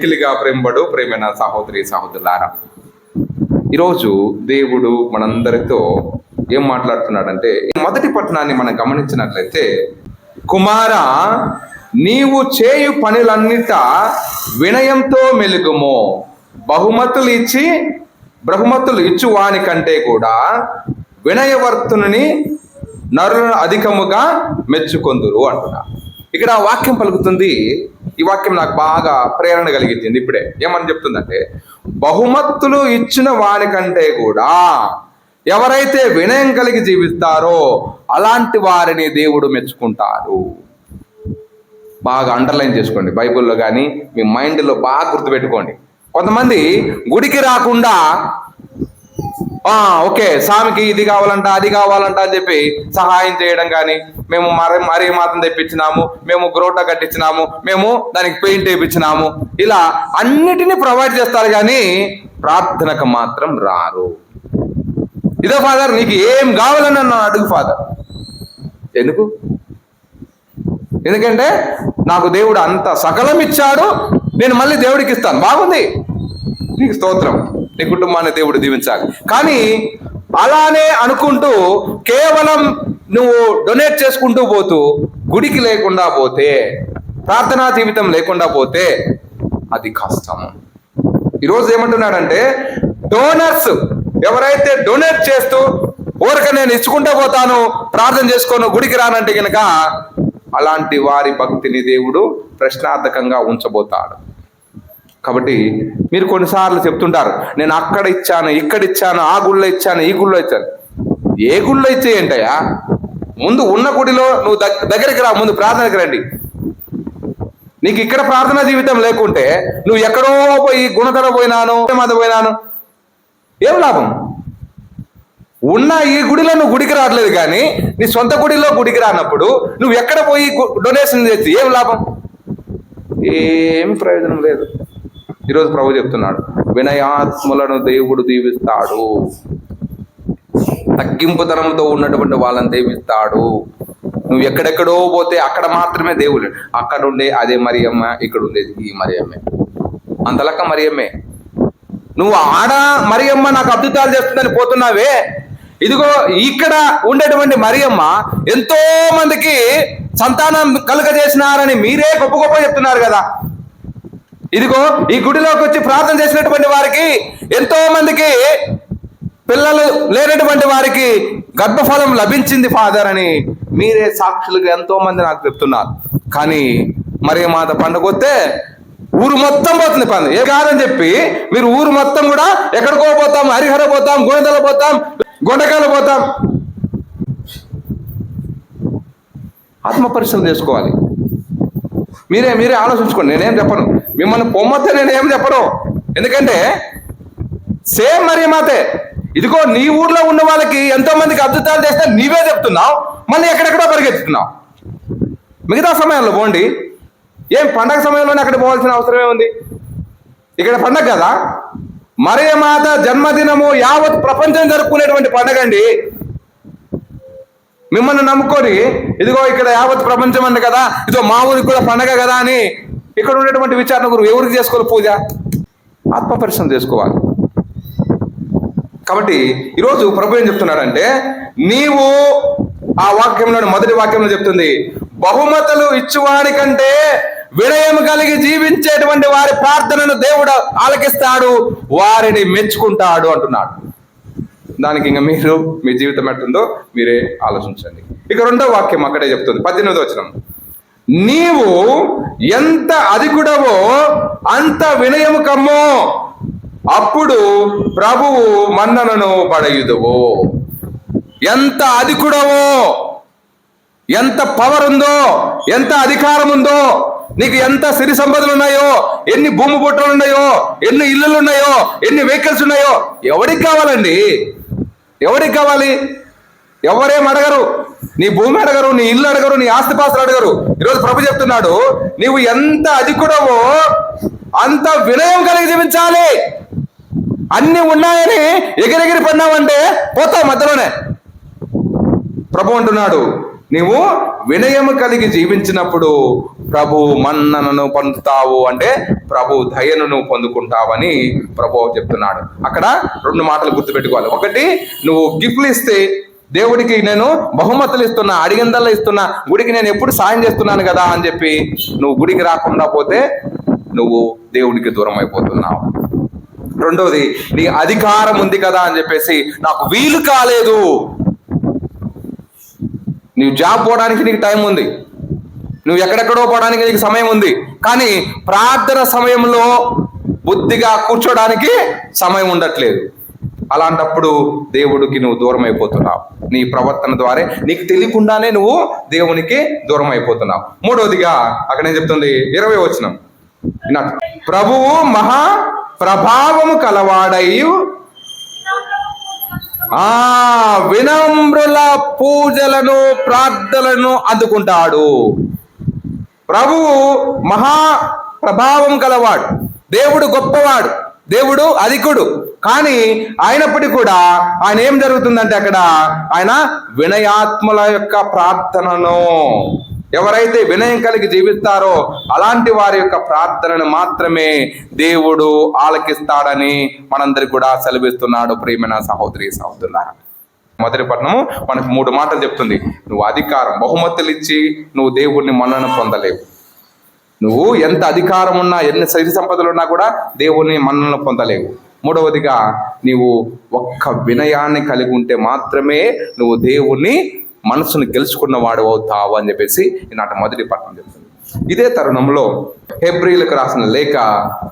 మిక్కిలిగా ప్రేమబడు ప్రేమైన సహోదరి సహోదరులారా ఈరోజు దేవుడు మనందరితో ఏం మాట్లాడుతున్నాడంటే మొదటి పట్టణాన్ని మనం గమనించినట్లయితే కుమార నీవు చేయు పనులన్నిట వినయంతో మెలుగుము. బహుమతులు ఇచ్చి బహుమతులు ఇచ్చువాని కంటే కూడా వినయవర్తుని నరులను అధికముగా మెచ్చుకొందురు అంటున్నా ఇక్కడ వాక్యం పలుకుతుంది ఈ వాక్యం నాకు బాగా ప్రేరణ కలిగించింది ఇప్పుడే. ఏమని చెప్తుందంటే బహుమతులు ఇచ్చిన వారికంటే కూడా ఎవరైతే వినయం కలిగి జీవిస్తారో అలాంటి వారిని దేవుడు మెచ్చుకుంటారు. బాగా అండర్లైన్ చేసుకోండి. బైబిల్లో కానీ మీ మైండ్లో బాగా గుర్తుపెట్టుకోండి. కొంతమంది గుడికి రాకుండా ఓకే స్వామికి ఇది కావాలంట అది కావాలంట అని చెప్పి సహాయం చేయడం కానీ మేము మరీ మరీ మాత్రం తెప్పించినాము మేము గ్రోటా కట్టించినాము మేము దానికి పెయింట్ వేయించినాము ఇలా అన్నిటినీ ప్రొవైడ్ చేస్తారు కానీ ప్రార్థనకు మాత్రం రారు. ఇదో ఫాదర్ నీకు ఏం కావాలని నన్ను అడుగు ఫాదర్. ఎందుకు? ఎందుకంటే నాకు దేవుడు అంత సకలం ఇచ్చాడు నేను మళ్ళీ దేవుడికి ఇస్తాను. బాగుంది? నీకు స్తోత్రం. నీ కుటుంబాన్ని దేవుడు దీవించాలి. కానీ అలానే అనుకుంటూ కేవలం నువ్వు డొనేట్ చేసుకుంటూ పోతూ గుడికి లేకుండా పోతే ప్రార్థనా జీవితం లేకుండా పోతే అది కష్టం. ఈరోజు ఏమంటున్నాడంటే డోనర్స్ ఎవరైతే డొనేట్ చేస్తూ ఊరక నేను ఇచ్చుకుంటూ పోతాను ప్రార్థన చేసుకోను గుడికి రానంటే కనుక అలాంటి వారి భక్తిని దేవుడు ప్రశ్నార్థకంగా ఉంచబోతాడు. కాబట్టి మీరు కొన్నిసార్లు చెప్తుంటారు నేను అక్కడ ఇచ్చాను ఇక్కడ ఇచ్చాను ఆ గుళ్ళో ఇచ్చాను ఈ గుళ్ళో ఇచ్చాను. ఏ గుళ్ళో ఇచ్చే ఏంటయ్యా? ముందు ఉన్న గుడిలో నువ్వు దగ్గరికి రా ముందు ప్రార్థనకి రండి. నీకు ఇక్కడ ప్రార్థనా జీవితం లేకుంటే నువ్వు ఎక్కడో పోయి గుణధర పోయినాను మాద పోయినాను. ఏం లాభం? ఉన్న ఈ గుడిలో నువ్వు గుడికి రావట్లేదు కానీ నీ సొంత గుడిలో గుడికి రానప్పుడు నువ్వు ఎక్కడ పోయి డొనేషన్ చేసి ఏం లాభం? ఏం ప్రయోజనం లేదు. ఈరోజు ప్రభు చెప్తున్నాడు వినయాత్ములను దేవుడు దీవిస్తాడు. తగ్గింపుతనంతో ఉన్నటువంటి వాళ్ళని దీవిస్తాడు. నువ్వు ఎక్కడెక్కడో పోతే అక్కడ మాత్రమే దేవుడు. అక్కడ ఉండే అదే మరియమ్మ ఇక్కడ ఉండేది ఈ మరియమ్మే. అంతలక్క మరియమ్మే నువ్వు ఆడ మరియమ్మ నాకు అద్భుతాలు చేస్తుందని పోతున్నావే. ఇదిగో ఇక్కడ ఉండేటువంటి మరియమ్మ ఎంతో మందికి సంతానం కలుగజేసినారని మీరే గొప్ప గొప్ప చెప్తున్నారు కదా. ఇదిగో ఈ గుడిలోకి వచ్చి ప్రార్థన చేసినటువంటి వారికి ఎంతో మందికి పిల్లలు లేనటువంటి వారికి గర్భఫలం లభించింది ఫాదర్ అని మీరే సాక్షులుగా ఎంతో మంది నాకు చెప్తున్నారు. కానీ మరి మాత పండుగ వస్తే ఊరు మొత్తం పోతుంది పని ఏ కాదని చెప్పి మీరు ఊరు మొత్తం కూడా ఎక్కడికో పోతాం హరిహర పోతాం గుణదల పోతాం గొండకాయలు పోతాం. ఆత్మ పరిశ్రమ చేసుకోవాలి. మీరే మీరే ఆలోచించుకోండి నేనేం చెప్పను. మిమ్మల్ని పొమ్మొస్తే నేనేం చెప్పను. ఎందుకంటే సేమ్ మరి మాతే. ఇదిగో నీ ఊర్లో ఉన్న వాళ్ళకి ఎంతో మందికి అద్భుతాలు చేస్తే నీవే చెప్తున్నావు మళ్ళీ ఎక్కడెక్కడో పరిగెత్తుతున్నావు. మిగతా సమయంలో పోండి. ఏం పండగ సమయంలోనే అక్కడ పోవాల్సిన అవసరమే ఉంది? ఇక్కడ పండగ కదా? మరే మాత జన్మదినము యావత్ ప్రపంచం జరుపుకునేటువంటి పండగ అండి. మిమ్మల్ని నమ్ముకొని ఇదిగో ఇక్కడ యావత్ ప్రపంచం అండి కదా ఇదిగో మా ఊరికి కూడా పండగ కదా అని ఇక్కడ ఉండేటువంటి విచారణ గురువు ఎవరికి చేసుకోవాలి పూజ? ఆత్మ పరిశ్రమ చేసుకోవాలి. కాబట్టి ఈరోజు ప్రభు ఏం చెప్తున్నాడంటే నీవు ఆ వాక్యంలోని మొదటి వాక్యంలో చెప్తుంది బహుమతులు ఇచ్చువాడి కంటే వినయం కలిగి జీవించేటువంటి వారి ప్రార్థనను దేవుడు ఆలకిస్తాడు వారిని మెచ్చుకుంటాడు అంటున్నాడు. దానికి ఇంకా మీరు మీ జీవితం ఎట్టుందో మీరే ఆలోచించండి. ఇక రెండో వాక్యం అక్కడే చెప్తుంది. పద్దెనిమిది వచ్చిన నీవు ఎంత అధికుడవో అంత వినయము కమ్మో. అప్పుడు ప్రభువు మన్ననను పడయుదువు. ఎంత అధికుడవో ఎంత పవర్ ఉందో ఎంత అధికారం ఉందో నీకు ఎంత సిరి సంపదలు ఉన్నాయో ఎన్ని భూమి బుట్టలు ఉన్నాయో ఎన్ని ఇల్లులు ఉన్నాయో ఎన్ని వెహికల్స్ ఉన్నాయో ఎవరికి కావాలండి? ఎవరికి కావాలి? ఎవరేం అడగరు. నీ భూమి అడగరు నీ ఇల్లు అడగరు నీ ఆస్తిపాస్తులు అడగరు. ఈరోజు ప్రభు చెప్తున్నాడు నీవు ఎంత అధికుడవో అంత వినయం కలిగి జీవించాలి. అన్ని ఉన్నాయని ఎగిరెగిరి పడినావంటే పోతావు మధ్యలోనే. ప్రభు అంటున్నాడు నీవు వినయము కలిగి జీవించినప్పుడు ప్రభు మన్ననను పొందుతావు అంటే ప్రభు దయను నువ్వు పొందుకుంటావని ప్రభు చెప్తున్నాడు. అక్కడ రెండు మాటలు గుర్తుపెట్టుకోవాలి. ఒకటి నువ్వు గిఫ్ట్లు ఇస్తే దేవుడికి నేను బహుమతులు ఇస్తున్నా అడిగిందల్లా ఇస్తున్నా గుడికి నేను ఎప్పుడు సాయం చేస్తున్నాను కదా అని చెప్పి నువ్వు గుడికి రాకుండా పోతే నువ్వు దేవుడికి దూరం అయిపోతున్నావు. రెండోది నీ అధికారం ఉంది కదా అని చెప్పేసి నాకు వీలు కాలేదు. నీవు జాబ్ పోవడానికి నీకు టైం ఉంది. నువ్వు ఎక్కడెక్కడో పోవడానికి నీకు సమయం ఉంది. కానీ ప్రార్థన సమయంలో బుద్ధిగా కూర్చోడానికి సమయం ఉండట్లేదు. అలాంటప్పుడు దేవుడికి నువ్వు దూరం అయిపోతున్నావు నీ ప్రవర్తన ద్వారా నీకు తెలియకుండానే నువ్వు దేవునికి దూరం అయిపోతున్నావు మూడవదిగా అక్కడ ఏం చెప్తుంది? ఇరవై వచనం. ప్రభువు మహా ప్రభావము కలవాడై ఆ వినమ్రుల పూజలను ప్రార్థనలను అందుకుంటాడు. ప్రభువు మహా ప్రభావం కలవాడు. దేవుడు గొప్పవాడు. దేవుడు అధికుడు. కానీ అయినప్పటికీ కూడా ఆయన ఏం జరుగుతుందంటే అక్కడ ఆయన వినయాత్మల యొక్క ప్రార్థనను ఎవరైతే వినయం కలిగి జీవిస్తారో అలాంటి వారి యొక్క ప్రార్థనను మాత్రమే దేవుడు ఆలకిస్తాడని మనందరికి కూడా సెలవిస్తున్నాడు ప్రేమైన సహోదరి సహోదరులారా. మొదటి పట్టణము మనకు మూడు మాటలు చెప్తుంది. నువ్వు అధికారం బహుమతులు ఇచ్చి నువ్వు దేవుడిని మన్నన పొందలేవు. నువ్వు ఎంత అధికారం ఉన్నా ఎన్ని శరీర సంపదలు ఉన్నా కూడా దేవుని మన్నన పొందలేవు. మూడవదిగా నీవు ఒక్క వినయాన్ని కలిగి ఉంటే మాత్రమే నువ్వు దేవుణ్ణి మనసును గెలుచుకున్న వాడు అవుతావు అని చెప్పేసి ఈనాటి మొదటి పట్టణం చెప్తుంది. ఇదే తరుణంలో హెబ్రిలకు రాసిన లేఖ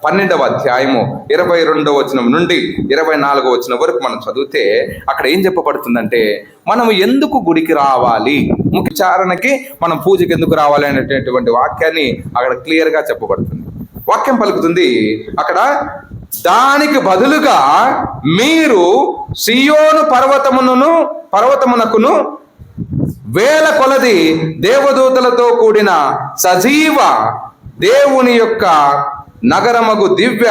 పన్నెండవ అధ్యాయము ఇరవై రెండవ వచనం నుండి ఇరవై నాలుగవ వచనం వరకు మనం చదివితే అక్కడ ఏం చెప్పబడుతుందంటే మనం ఎందుకు గుడికి రావాలి? ముఖ్యచారణకి మనం పూజకి ఎందుకు రావాలి? అనేటటువంటి వాక్యాన్ని అక్కడ క్లియర్గా చెప్పబడుతుంది. వాక్యం పలుకుతుంది అక్కడ దానికి బదులుగా మీరు సియోను పర్వతమును పర్వతమునకును వేల కొలది దేవదూతలతో కూడిన సజీవ దేవుని యొక్క నగరమగు దివ్య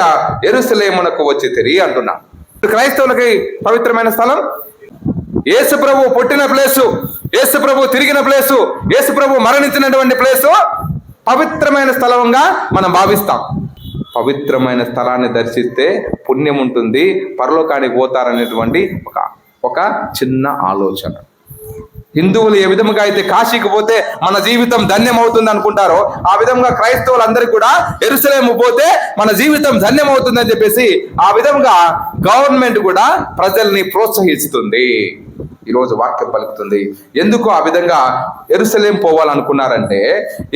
ఎరుసలేమునకు వచ్చి తిరిగి అంటున్నా. క్రైస్తవులకి పవిత్రమైన స్థలం? యేసు ప్రభు పుట్టిన ప్లేసు యేసు ప్రభు తిరిగిన ప్లేసు యేసు ప్రభు మరణించినటువంటి ప్లేసు పవిత్రమైన స్థలంగా మనం భావిస్తాం. పవిత్రమైన స్థలాన్ని దర్శిస్తే పుణ్యం ఉంటుంది పరలోకానికి పోతారనేటువంటి ఒక ఒక చిన్న ఆలోచన. హిందువులు ఏ విధంగా అయితే కాశీకి పోతే మన జీవితం ధన్యమవుతుంది అనుకుంటారో ఆ విధంగా క్రైస్తవులందరూ కూడా ఎరుసలేము పోతే మన జీవితం ధన్యం అని చెప్పేసి ఆ విధంగా గవర్నమెంట్ కూడా ప్రజల్ని ప్రోత్సహిస్తుంది. ఈరోజు వాక్యం పలుకుతుంది. ఎందుకు ఆ విధంగా ఎరుసలేం పోవాలనుకున్నారంటే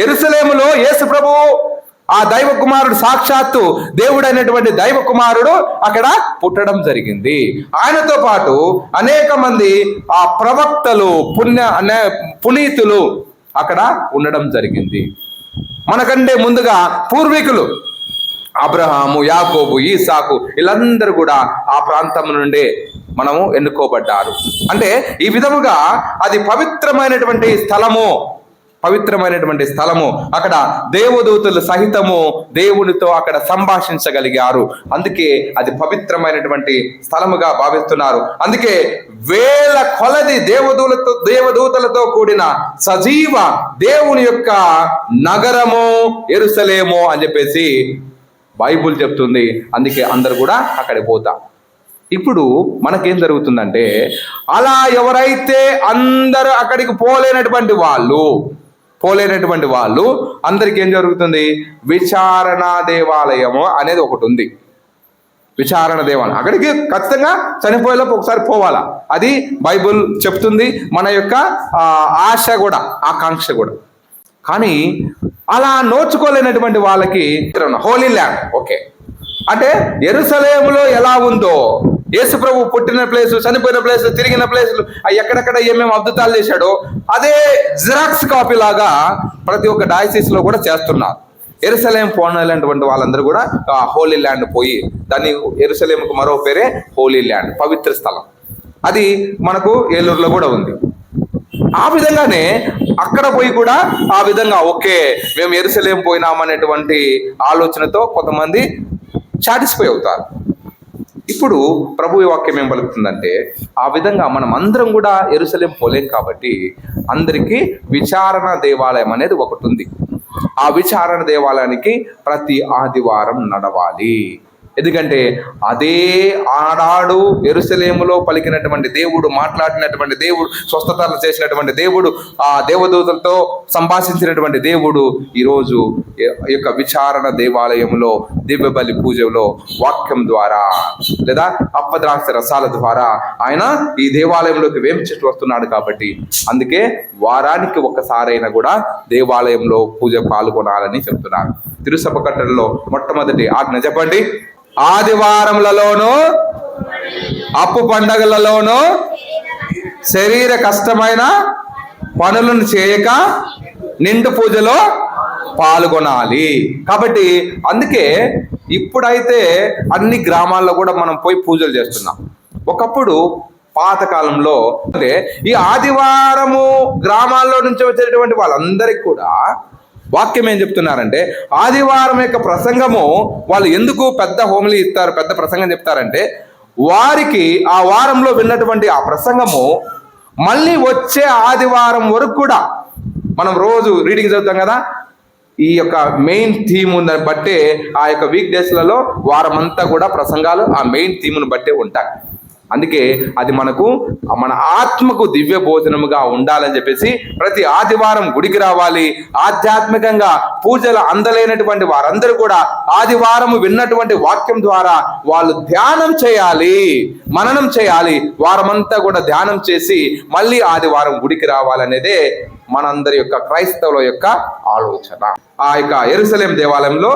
ఎరుసలేములో యేసు ప్రభు ఆ దైవ కుమారుడు సాక్షాత్తు దేవుడైనటువంటి దైవ కుమారుడు అక్కడ పుట్టడం జరిగింది. ఆయనతో పాటు అనేక మంది ఆ ప్రవక్తలు పుణ్య అనే పునీతులు అక్కడ ఉండడం జరిగింది. మనకంటే ముందుగా పూర్వీకులు అబ్రహాము యాకోబు ఈసాకు వీళ్ళందరూ కూడా ఆ ప్రాంతం నుండే మనము ఎన్నుకోబడ్డారు. అంటే ఈ విధముగా అది పవిత్రమైనటువంటి స్థలము. పవిత్రమైనటువంటి స్థలము. అక్కడ దేవదూతలు సహితము దేవునితో అక్కడ సంభాషించగలిగారు. అందుకే అది పవిత్రమైనటువంటి స్థలముగా భావిస్తున్నారు. అందుకే వేల కొలది దేవదూలతో దేవదూతలతో కూడిన సజీవ దేవుని యొక్క నగరము ఎరుసలేము అని చెప్పేసి బైబుల్ చెప్తుంది. అందుకే అందరు కూడా అక్కడికి పోతా. ఇప్పుడు మనకేం జరుగుతుందంటే అలా ఎవరైతే అందరూ అక్కడికి పోలేనటువంటి వాళ్ళు పోలేనటువంటి వాళ్ళు అందరికి ఏం జరుగుతుంది? విచారణ దేవాలయము అనేది ఒకటి ఉంది. విచారణ దేవాలయం. అక్కడికి ఖచ్చితంగా చనిపోయేలోపు ఒకసారి పోవాలా? అది బైబుల్ చెప్తుంది మన యొక్క ఆశ కూడా ఆకాంక్ష కూడా. కానీ అలా నోచుకోలేనటువంటి వాళ్ళకి హోలీ ల్యాండ్. ఓకే. అంటే ఎరుసలేములో ఎలా ఉందో? యేసు ప్రభు పుట్టిన ప్లేస్ చనిపోయిన ప్లేస్ తిరిగిన ప్లేసులు ఎక్కడెక్కడ ఏమేమి అద్భుతాలు చేశాడో అదే జిరాక్స్ కాపీ లాగా ప్రతి ఒక్క డయాసిస్లో కూడా చేస్తున్నారు. ఎరుసలేం పోనటువంటి వాళ్ళందరూ కూడా ఆ హోలీ ల్యాండ్ పోయి దాన్ని ఎరుసలేంకు మరో పేరే హోలీ ల్యాండ్ పవిత్ర స్థలం. అది మనకు ఏలూరులో కూడా ఉంది. ఆ విధంగానే అక్కడ పోయి కూడా ఆ విధంగా ఓకే మేము ఎరుసలేం పోయినామనేటువంటి ఆలోచనతో కొంతమంది సాటిస్ఫై అవుతారు. ఇప్పుడు ప్రభు వాక్యం ఏం పలుకుతుందంటే ఆ విధంగా మనం అందరం కూడా ఎరుసలేం పోలేం కాబట్టి అందరికీ విచారణ దేవాలయం అనేది ఒకటి ఉంది. ఆ విచారణ దేవాలయానికి ప్రతి ఆదివారం నడవాలి. ఎందుకంటే అదే ఆడాడు ఎరుసలేములో పలికినటువంటి దేవుడు మాట్లాడినటువంటి దేవుడు స్వస్థతలు చేసినటువంటి దేవుడు ఆ దేవదూతలతో సంభాషించినటువంటి దేవుడు ఈరోజు ఈ యొక్క విచారణ దేవాలయంలో దివ్యబలి పూజలో వాక్యం ద్వారా లేదా అప్పద్రాక్ష రసాల ద్వారా ఆయన ఈ దేవాలయంలోకి వేంచేట్టు వస్తున్నాడు కాబట్టి అందుకే వారానికి ఒక్కసారైనా కూడా దేవాలయంలో పూజ పాల్గొనాలని చెప్తున్నారు. తిరుసభ కట్టడలో మొట్టమొదటి ఆజ్ఞ చెప్పండి? ఆదివారములలోనూ అప్పు పండగలలోనూ శరీర కష్టమైన పనులను చేయక నిండు పూజలో పాల్గొనాలి. కాబట్టి అందుకే ఇప్పుడైతే అన్ని గ్రామాల్లో కూడా మనం పోయి పూజలు చేస్తున్నాం. ఒకప్పుడు పాతకాలంలో అంటే ఈ ఆదివారము గ్రామాల్లో నుంచి వచ్చేటటువంటి వాళ్ళందరికీ కూడా వాక్యం ఏం చెప్తున్నారంటే ఆదివారం యొక్క ప్రసంగము వాళ్ళు ఎందుకు పెద్ద హోమిలీ ఇస్తారు పెద్ద ప్రసంగం చెప్తారంటే వారికి ఆ వారంలో విన్నటువంటి ఆ ప్రసంగము మళ్ళీ వచ్చే ఆదివారం వరకు కూడా మనం రోజు రీడింగ్ చదువుతాం కదా ఈ యొక్క మెయిన్ థీమ్ ఉందని బట్టే ఆ యొక్క వీక్ డేస్లలో వారం అంతా కూడా ప్రసంగాలు ఆ మెయిన్ థీమ్ను బట్టే ఉంటాయి. అందుకే అది మనకు మన ఆత్మకు దివ్య భోజనముగా ఉండాలని చెప్పేసి ప్రతి ఆదివారం గుడికి రావాలి. ఆధ్యాత్మికంగా పూజలు అందలేనటువంటి వారందరూ కూడా ఆదివారం విన్నటువంటి వాక్యం ద్వారా వాళ్ళు ధ్యానం చేయాలి. మననం చేయాలి. వారమంతా కూడా ధ్యానం చేసి మళ్ళీ ఆదివారం గుడికి రావాలనేదే మనందరి యొక్క క్రైస్తవుల యొక్క ఆలోచన. ఆ యొక్క ఎరుసలేం దేవాలయంలో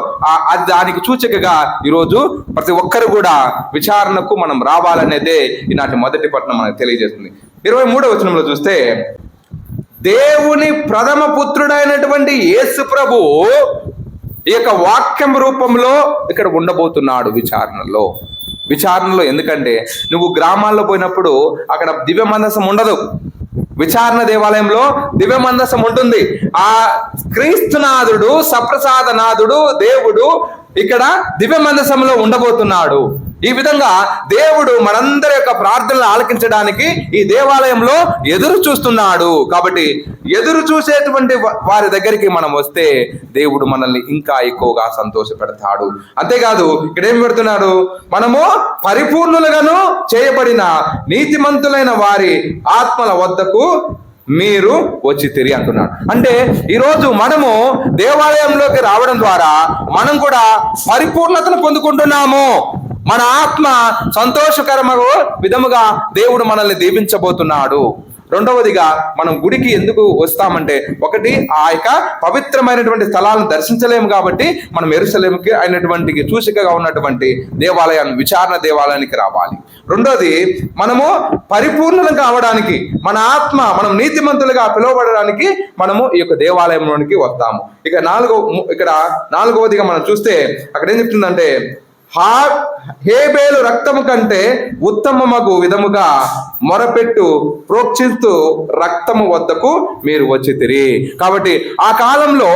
అది దానికి సూచికగా ఈరోజు ప్రతి ఒక్కరు కూడా విచారణకు మనం రావాలనేదే ఈనాటి మొదటి పట్టణం మనకు తెలియజేస్తుంది. ఇరవై మూడవ వచనంలో చూస్తే దేవుని ప్రథమ పుత్రుడైనటువంటి యేసు ప్రభు ఈ యొక్క వాక్యం రూపంలో ఇక్కడ ఉండబోతున్నాడు విచారణలో. విచారణలో ఎందుకంటే నువ్వు గ్రామాల్లో పోయినప్పుడు అక్కడ దివ్య మందసం ఉండదు. విచారణ దేవాలయంలో దివ్య మందసం ఉంటుంది. ఆ క్రీస్తునాథుడు సప్రసాదనాథుడు దేవుడు ఇక్కడ దివ్య మందసంలో ఉండబోతున్నాడు. ఈ విధంగా దేవుడు మనందరి యొక్క ప్రార్థనలు ఆలకించడానికి ఈ దేవాలయంలో ఎదురు చూస్తున్నాడు. కాబట్టి ఎదురు చూసేటువంటి వారి దగ్గరికి మనం వస్తే దేవుడు మనల్ని ఇంకా ఎక్కువగా సంతోషపెడతాడు. అంతేకాదు ఇక్కడ ఏం పెడుతున్నాడు? మనము పరిపూర్ణులుగాను చేయబడిన నీతిమంతులైన వారి ఆత్మల వద్దకు మీరు వచ్చి తిరిగి అంటున్నాడు. అంటే ఈరోజు మనము దేవాలయంలోకి రావడం ద్వారా మనం కూడా పరిపూర్ణతను పొందుకుంటున్నాము. మన ఆత్మ సంతోషకరము విధముగా దేవుడు మనల్ని దీవించబోతున్నాడు. రెండవదిగా మనం గుడికి ఎందుకు వస్తామంటే ఒకటి ఆ యొక్క పవిత్రమైనటువంటి స్థలాలను దర్శించలేము కాబట్టి మనం ఎరుసలేముకి అయినటువంటి సూచికగా ఉన్నటువంటి దేవాలయాన్ని విచారణ దేవాలయానికి రావాలి. రెండోది మనము పరిపూర్ణం కావడానికి మన ఆత్మ మనం నీతిమంతులుగా పిలువబడడానికి మనము ఈ యొక్క దేవాలయంలోనికి వస్తాము. ఇక నాలుగో ఇక్కడ నాలుగవదిగా మనం చూస్తే అక్కడ ఏం చెప్తుందంటే హా హేబేలు రక్తము కంటే ఉత్తమమగు విధముగా మొరపెట్టు ప్రోక్షిస్తూ రక్తము వద్దకు మీరు వచ్చి తిరి కాబట్టి ఆ కాలంలో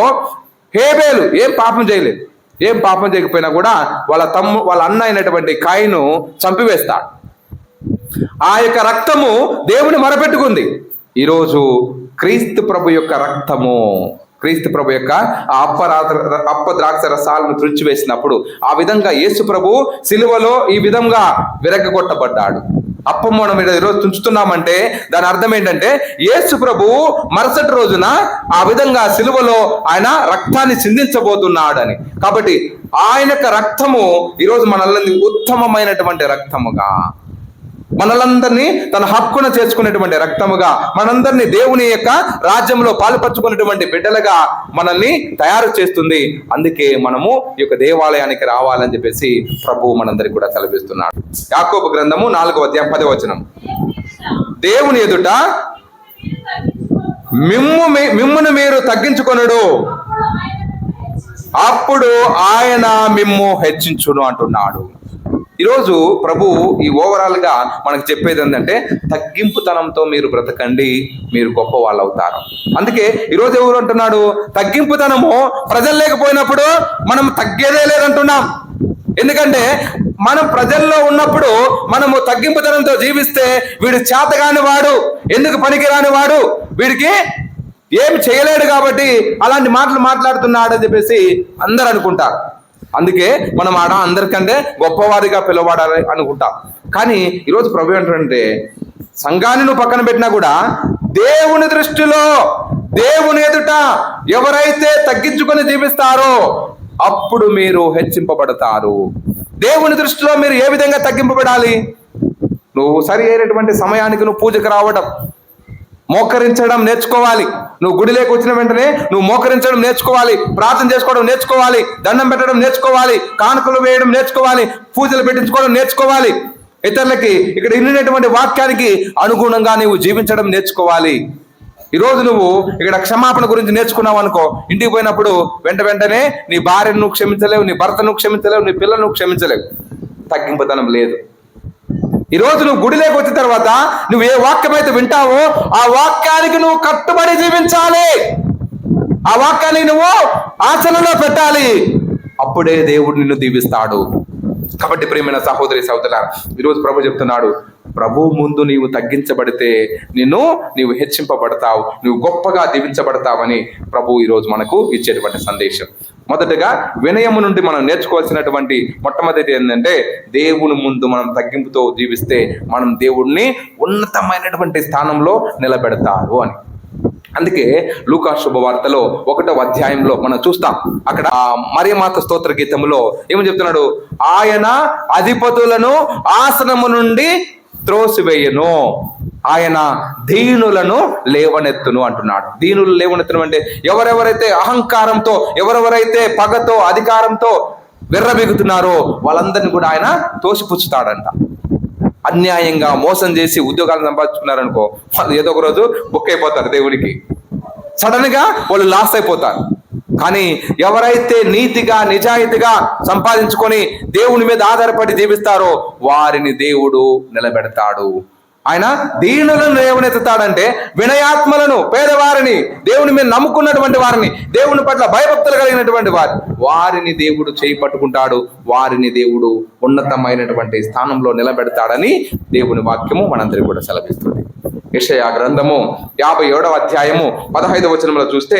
హేబేలు ఏం పాపం చేయలేదు. ఏం పాపం చేయకపోయినా కూడా వాళ్ళ తమ్ము వాళ్ళ అన్న అయినటువంటి కాయను చంపివేస్తాడు. ఆ యొక్క రక్తము దేవుని మొరపెట్టుకుంది. ఈరోజు క్రీస్తు ప్రభు యొక్క రక్తము. క్రీస్తు ప్రభు యొక్క ఆ అప్ప అప్ప ద్రాక్ష రసాలను తుడిచివేసినప్పుడు ఆ విధంగా యేసు ప్రభు సిలువలో ఈ విధంగా విరగగొట్టబడ్డాడు. అప్పం మనం ఈరోజు తుంచుతున్నామంటే దాని అర్థం ఏంటంటే యేసు ప్రభు మరుసటి రోజున ఆ విధంగా సిలువలో ఆయన రక్తాన్ని చిందించబోతున్నాడని. కాబట్టి ఆయన యొక్క రక్తము ఈరోజు మనల్ని ఉత్తమమైనటువంటి రక్తముగా మనలందరినీ తన హక్కున చేర్చుకునేటువంటి రక్తముగా మనందరినీ దేవుని యొక్క రాజ్యంలో పాలుపంచుకునేటువంటి బిడ్డలుగా మనల్ని తయారు చేస్తుంది. అందుకే మనము ఈ యొక్క దేవాలయానికి రావాలని చెప్పేసి ప్రభు మనందరికి కూడా సెలవిస్తున్నాడు. యాకోబ గ్రంథము నాలుగవ అధ్యాయం పదే వచనం. దేవుని ఎదుట మిమ్ము మిమ్మును మీరు తగ్గించుకొనుడు. అప్పుడు ఆయన మిమ్ము హెచ్చించును అంటున్నాడు. ఈరోజు ప్రభు ఈ ఓవరాల్గా మనకు చెప్పేది ఏంటంటే తగ్గింపుతనంతో మీరు బ్రతకండి మీరు గొప్ప వాళ్ళు అవుతారు అందుకే ఈరోజు ఎవరు అంటున్నాడు? తగ్గింపుతనము ప్రజలు లేకపోయినప్పుడు మనం తగ్గేదే లేదంటున్నాం. ఎందుకంటే మనం ప్రజల్లో ఉన్నప్పుడు మనము తగ్గింపుతనంతో జీవిస్తే వీడు చేతగాని వాడు ఎందుకు పనికిరాని వాడు? వీడికి ఏమి చేయలేడు కాబట్టి అలాంటి మాటలు మాట్లాడుతున్నాడు అని చెప్పేసి అందరు అనుకుంటారు అందుకే మనం ఆడ అందరికంటే గొప్పవారిగా పిలవడాలి అనుకుంటాం. కానీ ఈరోజు ప్రభు ఏంటంటే సంఘాన్ని నువ్వు పక్కన పెట్టినా కూడా దేవుని దృష్టిలో దేవుని ఎదుట ఎవరైతే తగ్గించుకొని జీవిస్తారో అప్పుడు మీరు హెచ్చింపబడతారు. దేవుని దృష్టిలో మీరు ఏ విధంగా తగ్గింపబడాలి? నువ్వు సరి అయినటువంటి సమయానికి నువ్వు పూజకు రావడం మోకరించడం నేర్చుకోవాలి. నువ్వు గుడిలోకి వచ్చిన వెంటనే నువ్వు మోకరించడం నేర్చుకోవాలి. ప్రార్థన చేసుకోవడం నేర్చుకోవాలి. దండం పెట్టడం నేర్చుకోవాలి. కానుకలు వేయడం నేర్చుకోవాలి. పూజలు పెట్టించుకోవడం నేర్చుకోవాలి. ఇతరులకి ఇక్కడ ఇన్నినటువంటి వాక్యానికి అనుగుణంగా నువ్వు జీవించడం నేర్చుకోవాలి. ఈరోజు నువ్వు ఇక్కడ క్షమాపణ గురించి నేర్చుకున్నావు అనుకో ఇంటికి పోయినప్పుడు వెంట వెంటనే నీ భార్యను క్షమించలేవు నీ భర్తను క్షమించలేవు నీ పిల్లలను క్షమించలేవు. తగ్గింపుతనం లేదు. ఈ రోజు నువ్వు గుడిలోకి వచ్చిన తర్వాత నువ్వు ఏ వాక్యం అయితే వింటావో ఆ వాక్యానికి నువ్వు కట్టుబడి జీవించాలి. ఆ వాక్యానికి నువ్వు ఆచరణలో పెట్టాలి. అప్పుడే దేవుడు నిన్ను దీవిస్తాడు. కాబట్టి ప్రేమైన సహోదరి సహోదర ఈరోజు ప్రభు చెప్తున్నాడు ప్రభు ముందు నీవు తగ్గించబడితే నిన్ను నీవు హెచ్చింపబడతావు నువ్వు గొప్పగా దీవించబడతావని ప్రభు ఈరోజు మనకు ఇచ్చేటువంటి సందేశం. మొదటగా వినయము నుండి మనం నేర్చుకోవాల్సినటువంటి మొట్టమొదటి ఏంటంటే దేవుని ముందు మనం తగ్గింపుతో జీవిస్తే మనం దేవుణ్ణి ఉన్నతమైనటువంటి స్థానంలో నిలబెడతారు అని. అందుకే లూకా శుభవార్తలో ఒకటో అధ్యాయంలో మనం చూస్తాం. అక్కడ మరియమాత స్తోత్ర గీతంలో ఏమని చెప్తున్నాడు? ఆయన అధిపతులను ఆసనము నుండి త్రోసివేయను. ఆయన దీనులను లేవనెత్తును అంటున్నాడు. దీనులు లేవనెత్తును అంటే ఎవరెవరైతే అహంకారంతో ఎవరెవరైతే పగతో అధికారంతో విర్రబిగుతున్నారో వాళ్ళందరినీ కూడా ఆయన తోసిపుచ్చుతాడంట. అన్యాయంగా మోసం చేసి ఉద్యోగాలు సంపాదించుకున్నారనుకో వాళ్ళు ఏదో ఒక రోజు బుక్ అయిపోతారు దేవుడికి సడన్గా వాళ్ళు లాస్ అయిపోతారు. కానీ ఎవరైతే నీతిగా నిజాయితీగా సంపాదించుకొని దేవుని మీద ఆధారపడి జీవిస్తారో వారిని దేవుడు నిలబెడతాడు. ఆయన దీనులను లేవనెత్తుతాడంటే వినయాత్మలను పేదవారిని దేవుని మీద నమ్ముకున్నటువంటి వారిని దేవుని పట్ల భయభక్తులు కలిగినటువంటి వారి వారిని దేవుడు చేయి పట్టుకుంటాడు. వారిని దేవుడు ఉన్నతమైనటువంటి స్థానంలో నిలబెడతాడని దేవుని వాక్యము మనందరికీ కూడా సెలవిస్తుంది. యెషయా గ్రంథము యాభై ఏడవ అధ్యాయము పదహైదవ వచనంలో చూస్తే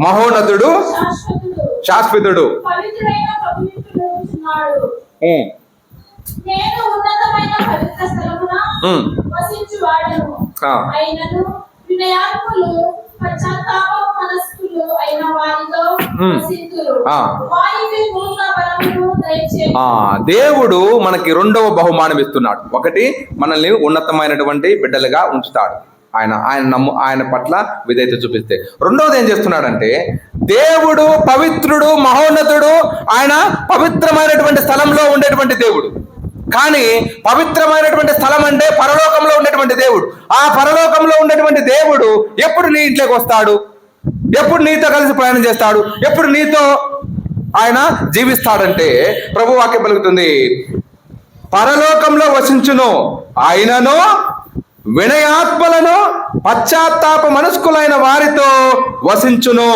మహోన్నతుడు, శాశ్వతుడు, దేవుడు మనకి రెండవ బహుమానం ఇస్తున్నాడు ఒకటి మనల్ని ఉన్నతమైనటువంటి బిడ్డలుగా ఉంచుతాడు. ఆయన ఆయన నమ్ము ఆయన పట్ల విధేయత చూపిస్తే. రెండవది ఏం చేస్తున్నాడంటే దేవుడు పవిత్రుడు మహోన్నతుడు ఆయన పవిత్రమైనటువంటి స్థలంలో ఉండేటువంటి దేవుడు. కానీ పవిత్రమైనటువంటి స్థలం అంటే పరలోకంలో ఉండేటువంటి దేవుడు. ఆ పరలోకంలో ఉండేటువంటి దేవుడు ఎప్పుడు నీ ఇంట్లోకి వస్తాడు? ఎప్పుడు నీతో కలిసి ప్రయాణం చేస్తాడు? ఎప్పుడు నీతో ఆయన జీవిస్తాడంటే ప్రభు వాక్యం పలుకుతుంది. పరలోకంలో వసించును ఆయనను వినయాత్మలను పశ్చాత్తాప మనస్కులైన వారితో వసించును.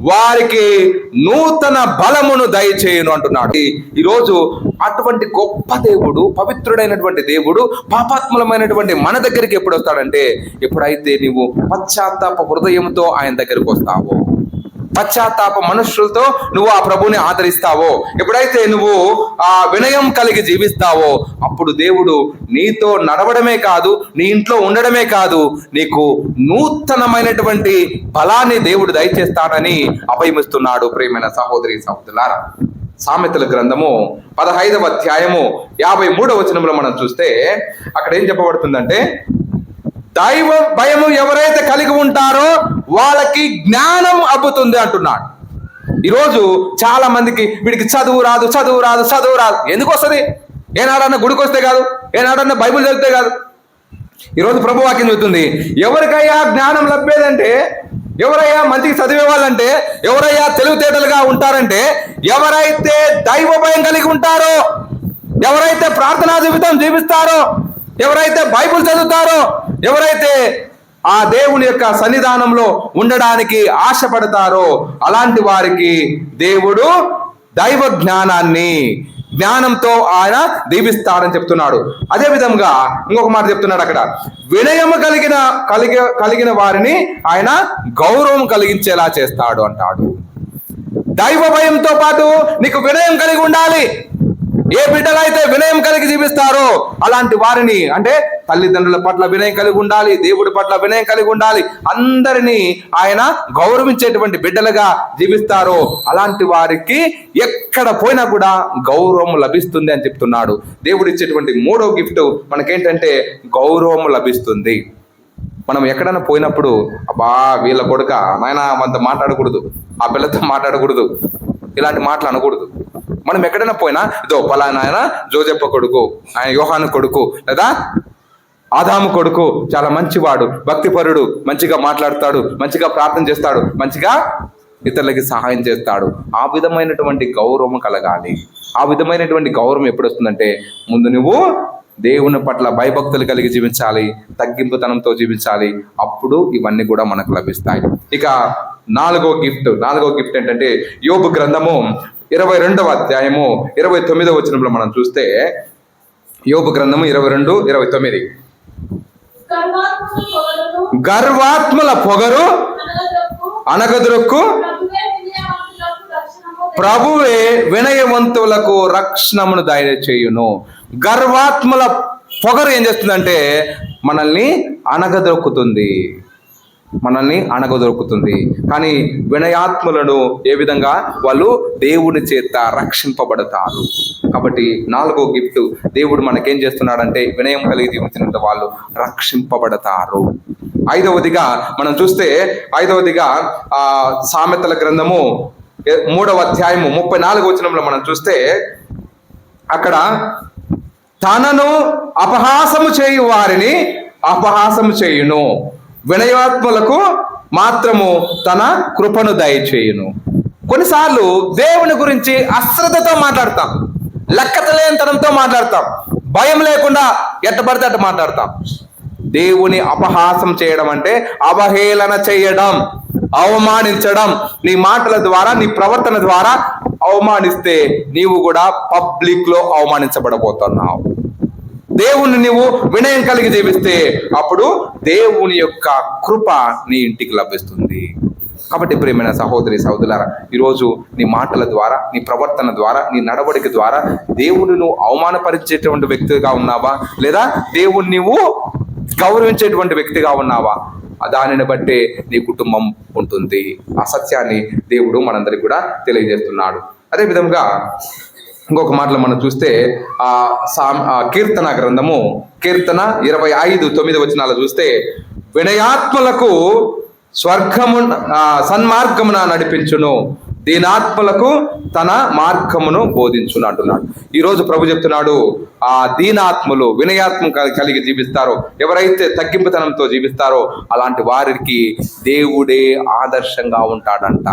వారికి నూతన బలమును దయచేయును అంటున్నాడు. ఈరోజు అటువంటి గొప్ప దేవుడు పవిత్రుడైనటువంటి దేవుడు పాపాత్ములమైనటువంటి మన దగ్గరికి ఎప్పుడు వస్తాడంటే ఎప్పుడైతే నీవు పశ్చాత్తాప హృదయంతో ఆయన దగ్గరికి వస్తావో. పశ్చాత్తాప మనుషులతో నువ్వు ఆ ప్రభుని ఆదరిస్తావో? ఎప్పుడైతే నువ్వు ఆ వినయం కలిగి జీవిస్తావో అప్పుడు దేవుడు నీతో నడవడమే కాదు నీ ఇంట్లో ఉండడమే కాదు నీకు నూతనమైనటువంటి బలాన్ని దేవుడు దయచేస్తాడని అభయమిస్తున్నాడు ప్రేమైన సహోదరి సహోదరులారా. సామెతల గ్రంథము పదహైదవ అధ్యాయము యాభై మూడవ వచనంలో మనం చూస్తే అక్కడ ఏం చెప్పబడుతుందంటే దైవ భయము ఎవరైతే కలిగి ఉంటారో వాళ్ళకి జ్ఞానం అబ్బుతుంది అంటున్నాడు. ఈరోజు చాలా మందికి వీడికి చదువు రాదు చదువు రాదు చదువు రాదు. ఎందుకు వస్తుంది? ఏనాడన్నా గుడికి వస్తే కాదు ఏనాడన్నా బైబుల్ చదివితే కాదు. ఈరోజు ప్రభు వాక్యం చెబుతుంది ఎవరికయ్యా జ్ఞానం లభ్యేదంటే ఎవరయ్యా మంచికి చదివే వాళ్ళంటే ఎవరయ్యా తెలివితేటలుగా ఉంటారంటే ఎవరైతే దైవ భయం కలిగి ఉంటారో ఎవరైతే ప్రార్థనా జీవితం జీవిస్తారో ఎవరైతే బైబిల్ చదువుతారో ఎవరైతే ఆ దేవుని యొక్క సన్నిధానంలో ఉండడానికి ఆశపడతారో అలాంటి వారికి దేవుడు దైవ జ్ఞానాన్ని జ్ఞానంతో ఆయన దీవిస్తాడని చెప్తున్నాడు. అదే విధంగా ఇంకొక మాట చెప్తున్నాడు అక్కడ. వినయము కలిగిన కలిగి కలిగిన వారిని ఆయన గౌరవం కలిగించేలా చేస్తాడు అంటాడు. దైవ భయంతో పాటు నీకు వినయం కలిగి ఉండాలి. ఏ బిడ్డలైతే వినయం కలిగి జీవిస్తారో అలాంటి వారిని అంటే తల్లిదండ్రుల పట్ల వినయం కలిగి ఉండాలి దేవుడి పట్ల వినయం కలిగి ఉండాలి అందరినీ ఆయన గౌరవించేటువంటి బిడ్డలుగా జీవిస్తారో అలాంటి వారికి ఎక్కడ పోయినా కూడా గౌరవం లభిస్తుంది అని చెప్తున్నాడు. దేవుడు ఇచ్చేటువంటి మూడో గిఫ్ట్ మనకేంటంటే గౌరవం లభిస్తుంది. మనం ఎక్కడైనా పోయినప్పుడు అబ్బా వీళ్ళ కొడుక నాయన మనతో మాట్లాడకూడదు ఆ పిల్లతో మాట్లాడకూడదు ఇలాంటి మాటలు అనకూడదు. మనం ఎక్కడైనా పోయినా ఇదో పలానా ఆయన జోజప్ప కొడుకు ఆయన యోహాను కొడుకు లేదా ఆదాము కొడుకు చాలా మంచివాడు భక్తిపరుడు మంచిగా మాట్లాడతాడు మంచిగా ప్రార్థన చేస్తాడు మంచిగా ఇతరులకి సహాయం చేస్తాడు. ఆ విధమైనటువంటి గౌరవం కలగాలి. ఆ విధమైనటువంటి గౌరవం ఎప్పుడు వస్తుందంటే ముందు నువ్వు దేవుని పట్ల భయభక్తులు కలిగి జీవించాలి తగ్గింపుతనంతో జీవించాలి అప్పుడు ఇవన్నీ కూడా మనకు లభిస్తాయి. ఇక నాలుగో గిఫ్ట్ నాలుగో గిఫ్ట్ ఏంటంటే యోబు గ్రంథము ఇరవై రెండవ అధ్యాయము ఇరవై తొమ్మిదవ వచనంలో మనం చూస్తే యోగ గ్రంథము ఇరవై రెండు ఇరవై తొమ్మిది. గర్వాత్మల పొగరు అనగదొక్కు, ప్రభువే వినయవంతులకు రక్షణమును దయ చేయును గర్వాత్మల పొగరు ఏం చేస్తుందంటే మనల్ని అనగదొక్కుతుంది. మనల్ని అణగదొరుకుతుంది. కానీ వినయాత్ములను ఏ విధంగా? వాళ్ళు దేవుని చేత రక్షింపబడతారు. కాబట్టి నాలుగో గిఫ్ట్ దేవుడు మనకేం చేస్తున్నాడంటే వినయం కలిగి జీవించినంత వాళ్ళు రక్షింపబడతారు. ఐదవదిగా మనం చూస్తే ఐదవదిగా ఆ సామెతల గ్రంథము మూడవ అధ్యాయము ముప్పై నాలుగు వచనంలో మనం చూస్తే అక్కడ తనను అపహాసము చేయు వారిని అపహాసము చేయును. వినయాత్మలకు మాత్రము తన కృపను దయచేయును. కొన్నిసార్లు దేవుని గురించి అశ్రద్ధతో మాట్లాడతాం. లెక్కతలేనితనంతో మాట్లాడతాం. భయం లేకుండా ఎట్టబడితే అట్ట మాట్లాడతాం. దేవుని అపహాసం చేయడం అంటే అవహేళన చేయడం అవమానించడం. నీ మాటల ద్వారా నీ ప్రవర్తన ద్వారా అవమానిస్తే నీవు కూడా పబ్లిక్లో అవమానించబడబోతున్నావు. దేవుణ్ణి నీవు వినయం కలిగి జీవిస్తే అప్పుడు దేవుని యొక్క కృప నీ ఇంటికి లభిస్తుంది. కాబట్టి ప్రేమైన సహోదరి సహోదరులారా ఈరోజు నీ మాటల ద్వారా నీ ప్రవర్తన ద్వారా నీ నడవడిక ద్వారా దేవుని నువ్వు అవమానపరిచేటువంటి వ్యక్తిగా ఉన్నావా? లేదా దేవుణ్ణి నువ్వు గౌరవించేటువంటి వ్యక్తిగా ఉన్నావా? దానిని బట్టే నీ కుటుంబం ఉంటుంది. ఆ సత్యాన్ని దేవుడు మనందరికి కూడా తెలియజేస్తున్నాడు. అదే విధంగా ఇంకొక మాటలో మనం చూస్తే ఆ సా కీర్తన గ్రంథము కీర్తన ఇరవై ఐదు తొమ్మిది వచనాలు చూస్తే వినయాత్మలకు స్వర్గము సన్మార్గమున నడిపించును దీనాత్మలకు తన మార్గమును బోధించును అంటున్నాడు. ఈరోజు ప్రభు చెప్తున్నాడు ఆ దీనాత్మలు వినయాత్మ కలిగి జీవిస్తారో ఎవరైతే తగ్గింపుతనంతో జీవిస్తారో అలాంటి వారికి దేవుడే ఆదర్శంగా ఉంటాడంట.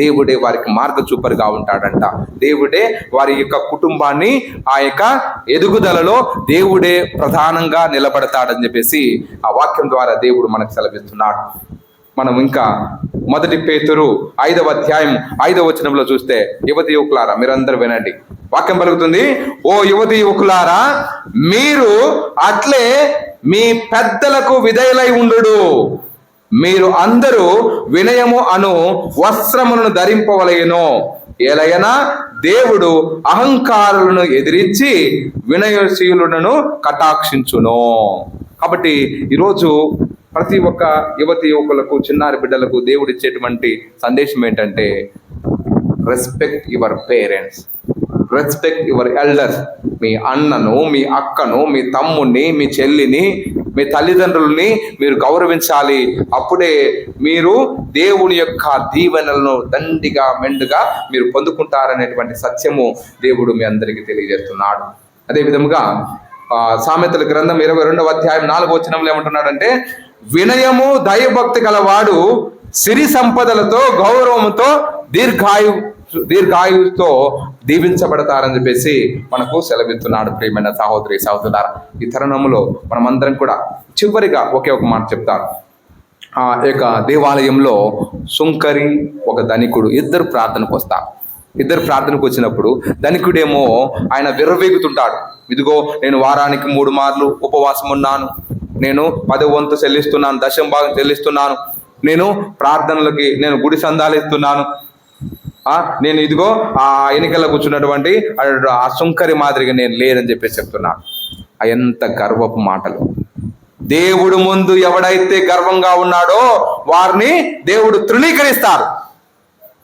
దేవుడే వారికి మార్గ చూపరుగా ఉంటాడంట. దేవుడే వారి యొక్క కుటుంబాన్ని ఆ యొక్క ఎదుగుదలలో దేవుడే ప్రధానంగా నిలబడతాడని చెప్పేసి ఆ వాక్యం ద్వారా దేవుడు మనకు సెలవిస్తున్నాడు. మనం ఇంకా మొదటి పేతురు ఐదవ అధ్యాయం ఐదవ వచనంలో చూస్తే యువతి యువకులారా మీరందరూ వినండి. వాక్యం పలుకుతుంది ఓ యువతి యువకులారా మీరు అట్లే మీ పెద్దలకు విధేయులై ఉండు మీరు అందరూ వినయము అను వస్త్రములను ధరింపవలయను. ఎలయనా దేవుడు అహంకారులను ఎదిరించి వినయశీలులను కటాక్షించును. కాబట్టి ఈరోజు ప్రతి ఒక్క యువతి యువకులకు చిన్నారి బిడ్డలకు దేవుడు ఇచ్చేటువంటి సందేశం ఏంటంటే respect your parents respect your elders మీ అన్నను మీ అక్కను మీ తమ్ముడిని మీ చెల్లిని మీ తల్లిదండ్రులని మీరు గౌరవించాలి. అప్పుడే మీరు దేవుని యొక్క దీవెనలను దండిగా మెండుగా మీరు పొందుకుంటారనేటువంటి సత్యము దేవుడు మీ అందరికీ తెలియజేస్తున్నాడు. అదేవిధముగా సామెతల గ్రంథం ఇరవై రెండవ అధ్యాయం నాలుగో వచనంలో ఏమంటున్నాడంటే వినయము దయభక్తి గలవాడు సిరి సంపదలతో గౌరవంతో దీర్ఘాయు దీర్ఘాయుతో దీవించబడతారని చెప్పేసి మనకు సెలవిస్తున్నాడు ప్రియమైన సహోదరి సహోదరులారా. ఈ తరుణంలో మనమందరం కూడా చివరిగా ఒకే ఒక మాట చెప్తారు ఆ యొక్క దేవాలయంలో సుంకరి ఒక ధనికుడు ఇద్దరు ప్రార్థనకు వస్తారు. ఇద్దరు ప్రార్థనకు వచ్చినప్పుడు ధనికుడేమో ఆయన విర్రవేగుతుంటాడు. ఇదిగో నేను వారానికి మూడు మార్లు ఉపవాసం ఉన్నాను. నేను పదవ వంతు చెల్లిస్తున్నాను దశం భాగం చెల్లిస్తున్నాను. నేను ప్రార్థనలకి నేను గుడి సందాలిస్తున్నాను నేను ఇదిగో ఆ ఎన్నికల్లో కూర్చున్నటువంటి ఆ- సుంకరి మాదిరిగా నేను లేదని చెప్పేసి చెప్తున్నాను ఆ ఎంత గర్వపు మాటలు. దేవుడు ముందు ఎవడైతే గర్వంగా ఉన్నాడో వారిని దేవుడు తృణీకరిస్తారు.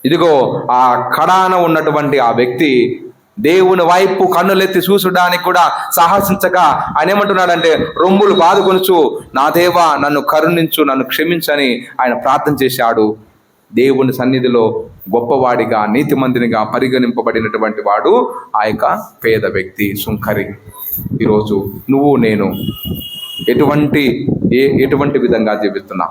ఇదిగో ఆ కడాన ఉన్నటువంటి ఆ వ్యక్తి దేవుని వైపు కన్నులెత్తి చూసడానికి కూడా సాహసించక ఆయన ఏమంటున్నాడంటే రొమ్ములు బాదుకొనుచు నా దేవా నన్ను కరుణించు నన్ను క్షమించని ఆయన ప్రార్థన చేశాడు. దేవుని సన్నిధిలో గొప్పవాడిగా నీతిమంతునిగా పరిగణింపబడినటువంటి వాడు ఆ యొక్క పేద వ్యక్తి సుంకరి. ఈరోజు నువ్వు నేను ఎటువంటి ఏ ఎటువంటి విధంగా జీవిస్తున్నా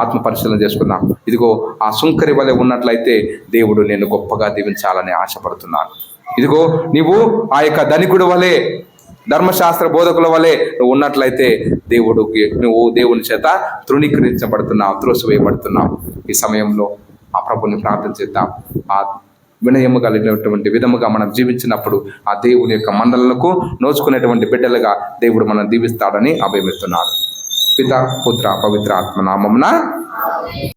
ఆత్మ పరిశీలన చేసుకుందాం ఇదిగో ఆ సుంకరి వలె ఉన్నట్లయితే దేవుడు నేను గొప్పగా దీవించాలని ఆశపడుతున్నాను. ఇదిగో నీవు ఆ యొక్క ధనికుడు వలె ధర్మశాస్త్ర బోధకుల వలె నువ్వు ఉన్నట్లయితే దేవుడికి నువ్వు దేవుని చేత తృణీకరించబడుతున్నావు త్రోసివేయబడుతున్నావు. ఈ సమయంలో ఆ ప్రభుని ప్రార్థన చేద్దాం. ఆ వినయము కలిగినటువంటి విధముగా మనం జీవించినప్పుడు ఆ దేవుని యొక్క మండలకు నోచుకునేటువంటి బిడ్డలుగా దేవుడు మనం దీవిస్తాడని అభయమిస్తున్నాడు పిత పుత్ర పవిత్ర ఆత్మ నామమున